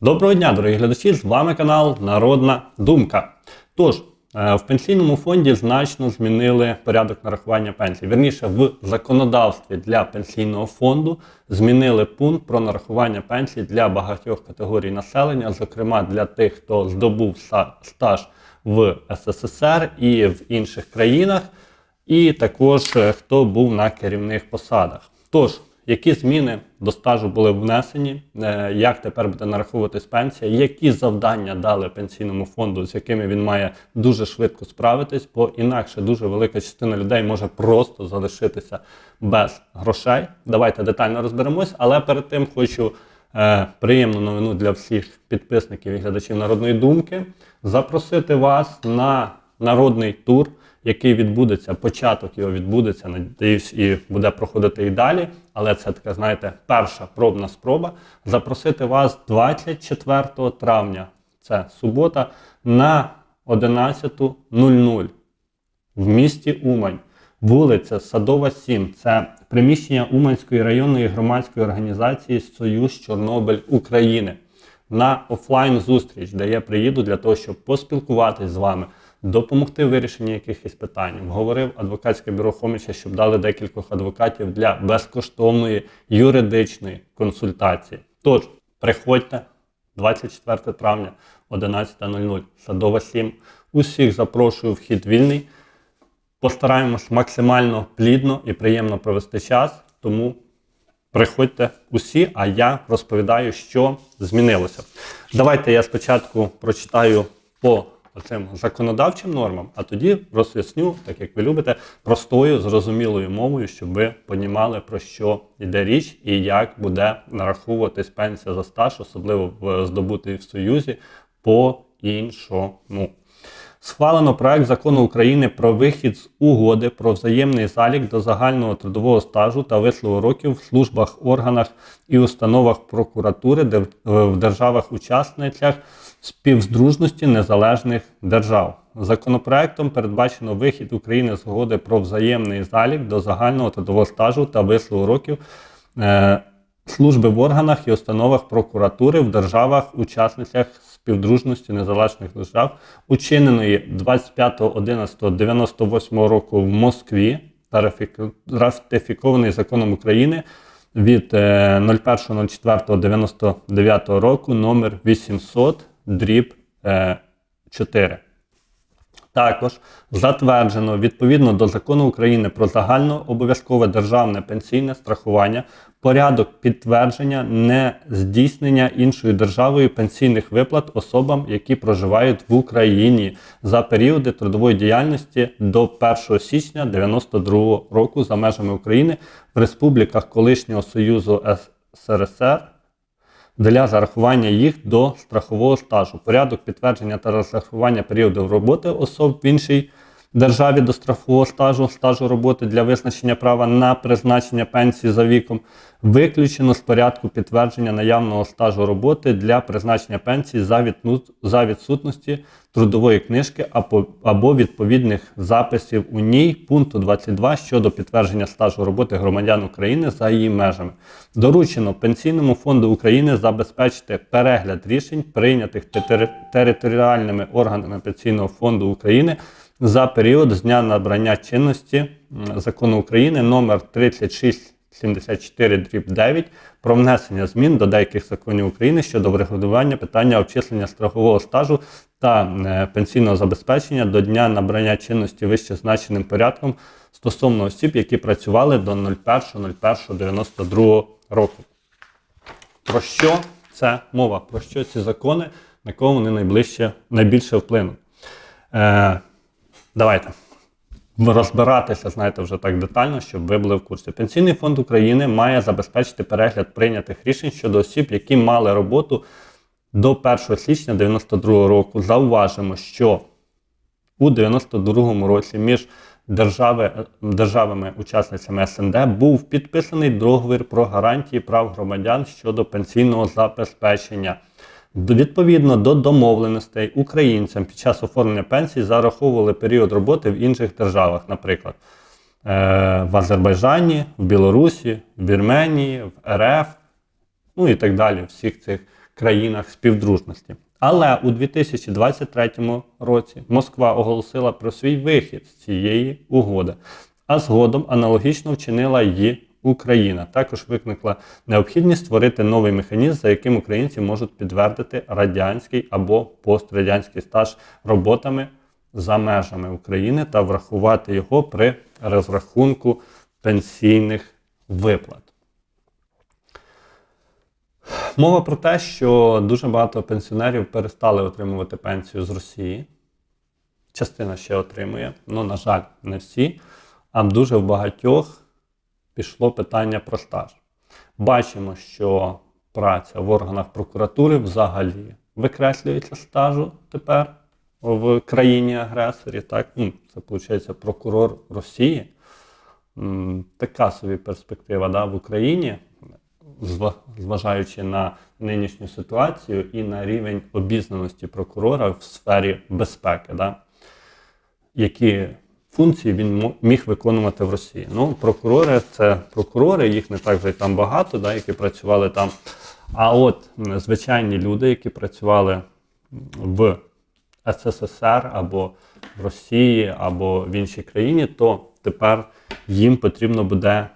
Доброго дня, дорогі глядачі! З вами канал Народна Думка. Тож, е, в пенсійному фонді значно змінили порядок нарахування пенсій. Вірніше, в законодавстві для пенсійного фонду змінили пункт про нарахування пенсій для багатьох категорій населення, зокрема для тих, хто здобув стаж в СССР і в інших країнах, і також е, хто був на керівних посадах. Тож, які зміни до стажу були внесені, е, як тепер буде нараховуватись пенсія, які завдання дали пенсійному фонду, з якими він має дуже швидко справитись, бо інакше дуже велика частина людей може просто залишитися без грошей. Давайте детально розберемось, але перед тим хочу е, приємну новину для всіх підписників і глядачів народної думки запросити вас на народний тур який відбудеться, початок його відбудеться, надіюсь, і буде проходити і далі. Але це така, знаєте, перша пробна спроба. Запросити вас 24 травня, це субота, на 11.00 в місті Умань. Вулиця Садова, 7. Це приміщення Уманської районної громадської організації Союз Чорнобиль України на офлайн зустріч, де я приїду для того, щоб поспілкуватись з вами, допомогти в вирішенні якихось питань. Говорив адвокатське бюро Хомича, щоб дали декількох адвокатів для безкоштовної юридичної консультації. Тож, приходьте 24 травня, 11.00, Садова 7. Усіх запрошую, вхід вільний. Постараємось максимально плідно і приємно провести час, тому приходьте усі, а я розповідаю, що змінилося. Давайте я спочатку прочитаю по цим законодавчим нормам, а тоді роз'ясню, так як ви любите, простою, зрозумілою мовою, щоб ви понімали, про що йде річ і як буде нараховуватись пенсія за стаж, особливо в здобутий в Союзі, по-іншому. Схвалено проект закону України про вихід з угоди про взаємний залік до загального трудового стажу та вислугу років в службах, органах і установах прокуратури в державах-учасницях співздружності незалежних держав. Законопроектом передбачено вихід України з угоди про взаємний залік до загального трудового стажу та вислугу років. Е, Служби в органах і установах прокуратури в державах-учасницях співдружності незалежних держав, учиненої 25.11.98 року в Москві та ратифікований законом України від е, 01.04.99 року номер 800 дріб е, 4. Також затверджено відповідно до закону України про загальнообов'язкове державне пенсійне страхування порядок підтвердження нездійснення іншою державою пенсійних виплат особам, які проживають в Україні за періоди трудової діяльності до 1 січня 1992 року за межами України в республіках колишнього Союзу СРСР для зарахування їх до страхового стажу. Порядок підтвердження та розрахування періоду роботи особ в іншій державі до страхового стажу, стажу роботи для визначення права на призначення пенсії за віком, виключено з порядку підтвердження наявного стажу роботи для призначення пенсії за, відсутності трудової книжки або, відповідних записів у ній пункту 22 щодо підтвердження стажу роботи громадян України за її межами. Доручено Пенсійному фонду України забезпечити перегляд рішень, прийнятих територіальними органами Пенсійного фонду України за період з дня набрання чинності закону України номер 3674 9 про внесення змін до деяких законів України щодо врегулювання питання обчислення страхового стажу та е, пенсійного забезпечення до дня набрання чинності вище значеним порядком стосовно осіб, які працювали до 01.01.92 року. Про що це мова? Про що ці закони, на кого вони найближче, найбільше вплинуть? Е, давайте розбиратися, знаєте, вже так детально, щоб ви були в курсі. Пенсійний фонд України має забезпечити перегляд прийнятих рішень щодо осіб, які мали роботу до 1 січня 1992 року. Зауважимо, що у 92-му році між держави, державами-учасницями СНД був підписаний договір про гарантії прав громадян щодо пенсійного забезпечення. Відповідно до домовленостей українцям під час оформлення пенсій зараховували період роботи в інших державах, наприклад, е, в Азербайджані, в Білорусі, в Вірменії, в РФ, ну і так далі, в всіх цих країнах співдружності. Але у 2023 році Москва оголосила про свій вихід з цієї угоди, а згодом аналогічно вчинила її Україна. Також виникла необхідність створити новий механізм, за яким українці можуть підтвердити радянський або пострадянський стаж роботами за межами України та врахувати його при розрахунку пенсійних виплат. Мова про те, що дуже багато пенсіонерів перестали отримувати пенсію з Росії. Частина ще отримує, але, на жаль, не всі. А дуже в багатьох пішло питання про стаж. Бачимо, що праця в органах прокуратури взагалі викреслюється стажу тепер в країні-агресорі. Так? Ну, це виходить прокурор Росії. Така собі перспектива да, в Україні, зважаючи на нинішню ситуацію і на рівень обізнаності прокурора в сфері безпеки. Да? які функції він міг виконувати в Росії. Ну, прокурори це прокурори, їх не так вже й там багато, да, які працювали там. А от звичайні люди, які працювали в СССР або в Росії, або в іншій країні, то тепер їм потрібно буде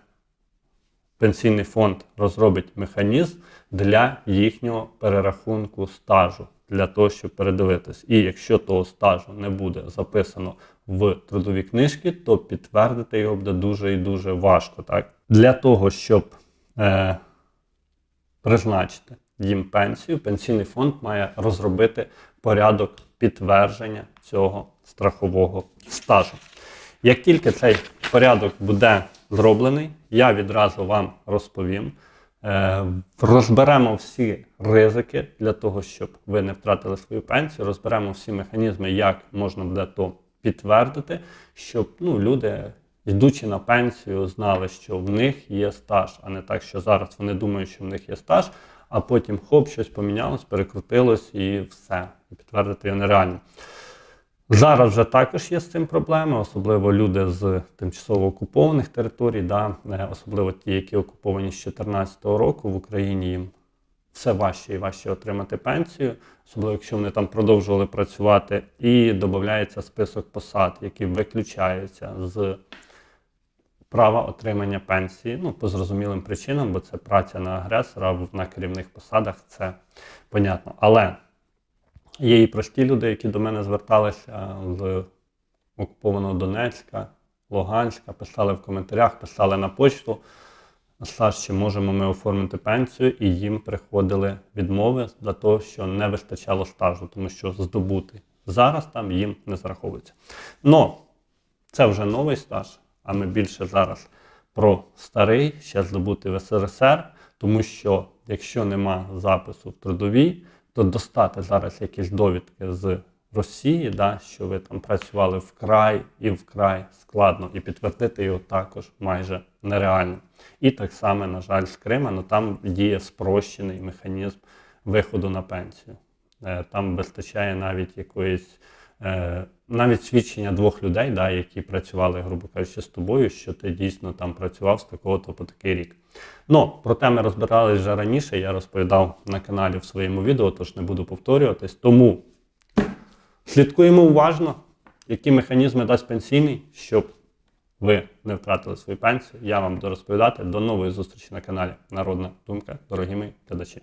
пенсійний фонд розробить механізм для їхнього перерахунку стажу, для того, щоб передивитись. І якщо того стажу не буде записано в трудові книжки, то підтвердити його буде дуже і дуже важко. Так? Для того, щоб е, призначити їм пенсію, пенсійний фонд має розробити порядок підтвердження цього страхового стажу. Як тільки цей порядок буде зроблений, я відразу вам розповім. Е, Розберемо всі ризики для того, щоб ви не втратили свою пенсію. Розберемо всі механізми, як можна буде то підтвердити, щоб ну, люди, йдучи на пенсію, знали, що в них є стаж, а не так, що зараз вони думають, що в них є стаж, а потім хоп, щось помінялось, перекрутилось і все. І підтвердити його нереально. Зараз вже також є з цим проблеми, особливо люди з тимчасово окупованих територій, да, е, особливо ті, які окуповані з 2014 року в Україні їм все важче і важче отримати пенсію, особливо якщо вони там продовжували працювати, і додається список посад, які виключаються з права отримання пенсії. Ну, по зрозумілим причинам, бо це праця на агресора на керівних посадах, це понятно. Але Є і прості люди, які до мене зверталися з окупованого Донецька, Луганська, писали в коментарях, писали на почту. Саш, чи можемо ми оформити пенсію, і їм приходили відмови за те, що не вистачало стажу, тому що здобути зараз там їм не зараховується. Но це вже новий стаж, а ми більше зараз про старий, ще здобути в СРСР, тому що якщо нема запису в трудовій, то достати зараз якісь довідки з Росії, да, що ви там працювали вкрай і вкрай складно, і підтвердити його також майже нереально. І так само, на жаль, з Крима, але там діє спрощений механізм виходу на пенсію. Е, Там вистачає навіть якоїсь навіть свідчення двох людей, да, які працювали, грубо кажучи, з тобою, що ти дійсно там працював з такого-то по такий рік. Ну, про те ми розбирались вже раніше, я розповідав на каналі в своєму відео, тож не буду повторюватись. Тому слідкуємо уважно, які механізми дасть пенсійний, щоб ви не втратили свою пенсію. Я вам буду розповідати. До нової зустрічі на каналі Народна Думка, дорогі мої глядачі.